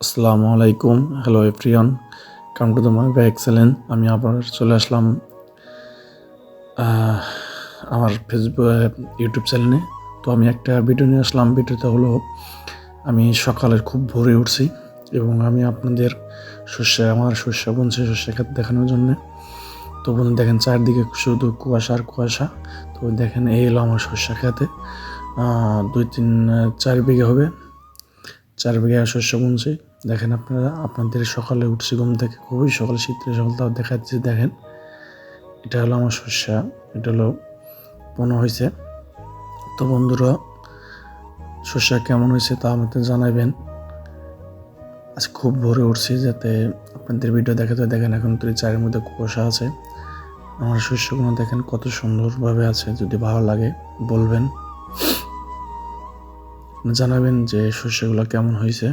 আসসালামু আলাইকুম। Hello everyone come to the my by excellent আমি আবার চলে আসলাম আমার ফেসবুক ইউটিউব চ্যানেলে তো আমি একটা ভিডিও নিয়ে আসলাম। ভিডিওটা হলো, আমি সকালের খুব ভোরে উঠছি এবং আমি আপনাদের শস্য, আমার শস্য, বনছে শস্য খাত দেখানোর জন্যে। তো বন্ধু, দেখেন চারদিকে শুধু কুয়াশা আর কুয়াশা। তো দেখেন, এই হলো আমার শস্য খাতে দুই তিন, চার বিঘে হবে। চার বিঘা শস্য বুনছি। দেখেন আপনারা, আপনাদের সকালে উঠছি ঘুম থেকে, খুবই সকালে শীতের সকাল তাও দেখাচ্ছি দেখেন। এটা হলো আমার শস্য, এটা হলো বোনা হয়েছে তো বন্ধুরা, শস্য কেমন হয়েছে তা আমাকে জানাবেন আজ খুব ভোরে উঠছি যাতে আপনাদের ভিডিও দেখাতে দেখেন এখন তো চারের মধ্যে কুয়াশা আছে। আমার শস্যগুলো দেখেন কত সুন্দরভাবে আছে, যদি ভালো লাগে বলবেন। জানাবেন যে শস্যগুলো কেমন হয়েছে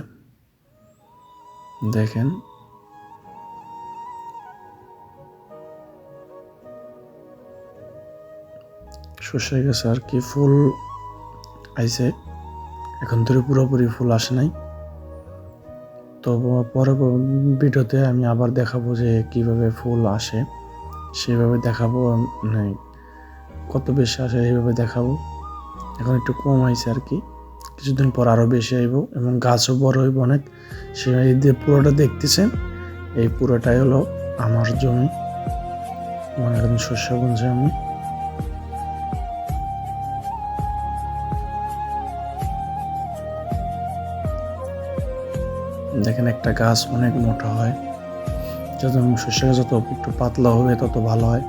দেখেন। শস্য গেছে আর কি, ফুল আইছে। এখন ধরে পুরোপুরি ফুল আসে নাই। তো পরে ভিডিওতে আমি আবার দেখাবো যে কীভাবে ফুল আসে। সেভাবে দেখাবো মানে কত বেশি আসে এইভাবে দেখাবো। এখন একটু কম আইছে আর কি। কিছুদিন পর আরও বেশি আইব এবং গাছও বড় হইব অনেক। সে এই যে পুরোটা দেখতেছেন, এই পুরোটাই হলো আমার জমি। মনে করেন শস্য বুনছি আমি দেখেন একটা গাছ অনেক মোটা হয়। যত শস্য গাছ যত একটু পাতলা হবে, তত ভালো হয়।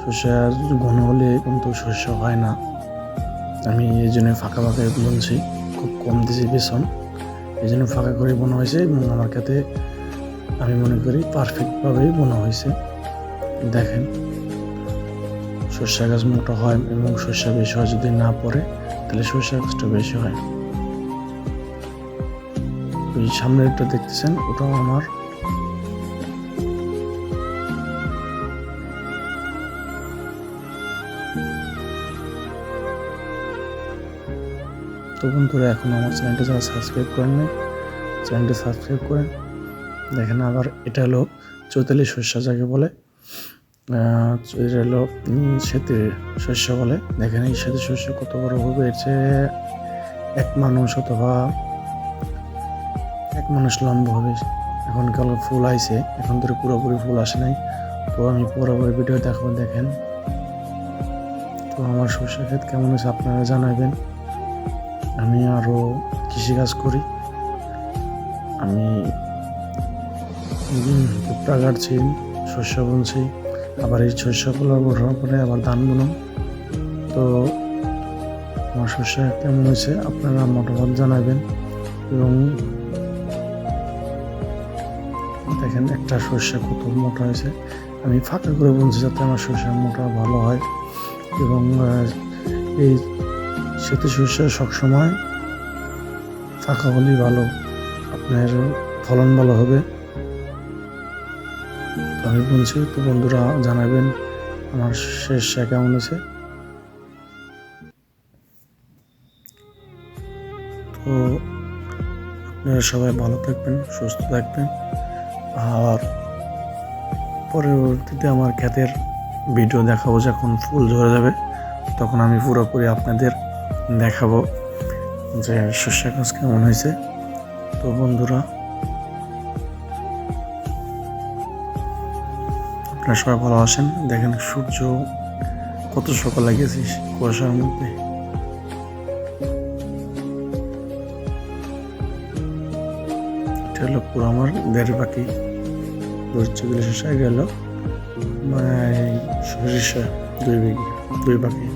শস্যের ঘন হলে কিন্তু শস্য হয় না। আমি এই জন্য ফাঁকা ফাঁকা বুনছি খুব কম দিছে বেসন এই জন্য ফাঁকা করে বোনা হয়েছে এবং আমার কাছে আমি মনে করি পারফেক্টভাবেই বোনা হয়েছে। দেখেন, সর্ষা গাছ মোটা হয় এবং সর্ষা বেশি হয় যদি না পড়ে, তাহলে সর্ষা গাছটা বেশি হয়। ওই সামনেরটা দেখতেছেন, ওটাও আমার তো বন্ধুরা এখন আমার চ্যানেলটা যারা সাবস্ক্রাইব করেন নাই চ্যানেলটা সাবস্ক্রাইব করেন। দেখেন আবার এটা হলো চৈতালি শস্য যাকে বলে। এটা হলো উম, শস্য বলে। দেখেন এই সেতে শস্য কত বড় হবে এর চেয়ে এক মানুষ অথবা এক মানুষ লম্বা হবে। এখন কাল ফুল আইছে এখন ধরে পুরোপুরি ফুল আসে নাই। তো আমি পুরোপুরি ভিডিও দেখাবো দেখেন। তো আমার শস্য ক্ষেত কেমন হয়েছে আপনারা জানাবেন। আমি আরও কৃষিকাজ করি। আমি ভুট্টা কাটছি শস্য বুনছি। আবার এই শস্যগুলো ওঠার পরে আবার ধান বুনম তো আমার শস্য কেমন হয়েছে আপনারা মতামত জানাবেন। এবং দেখেন একটা শস্য কত মোটা হয়েছে। আমি ফাঁকা করে বুনছি যাতে আমার শস্য মোটা ভালো হয়। এবং এই সেতু শস্য সবসময়। ফাঁকা হলেই ভালো। আপনার ফলন ভালো হবে। তো আমি বলছি, তো বন্ধুরা জানাবেন আমার শেষ কেমন হয়েছে তো আপনারা সবাই ভালো থাকবেন, সুস্থ থাকবেন। আর পরবর্তীতে আমার খ্যাতের ভিডিও দেখাবো যখন ফুল ঝরে যাবে, তখন আমি পুরোপুরি আপনাদের দেখাবো যে শস্য গাছ কেমন হয়েছে। তো বন্ধুরা, আপনারা সবাই ভালো আসেন দেখেন সূর্য কত সকালে গেছিস কুয়াশার মধ্যে। এটা হলো পুরো আমার দেড় বাকি ধৈর্যগুলো শেষ হয়ে গেল। মানে সরিষা দুই দুই বাকি।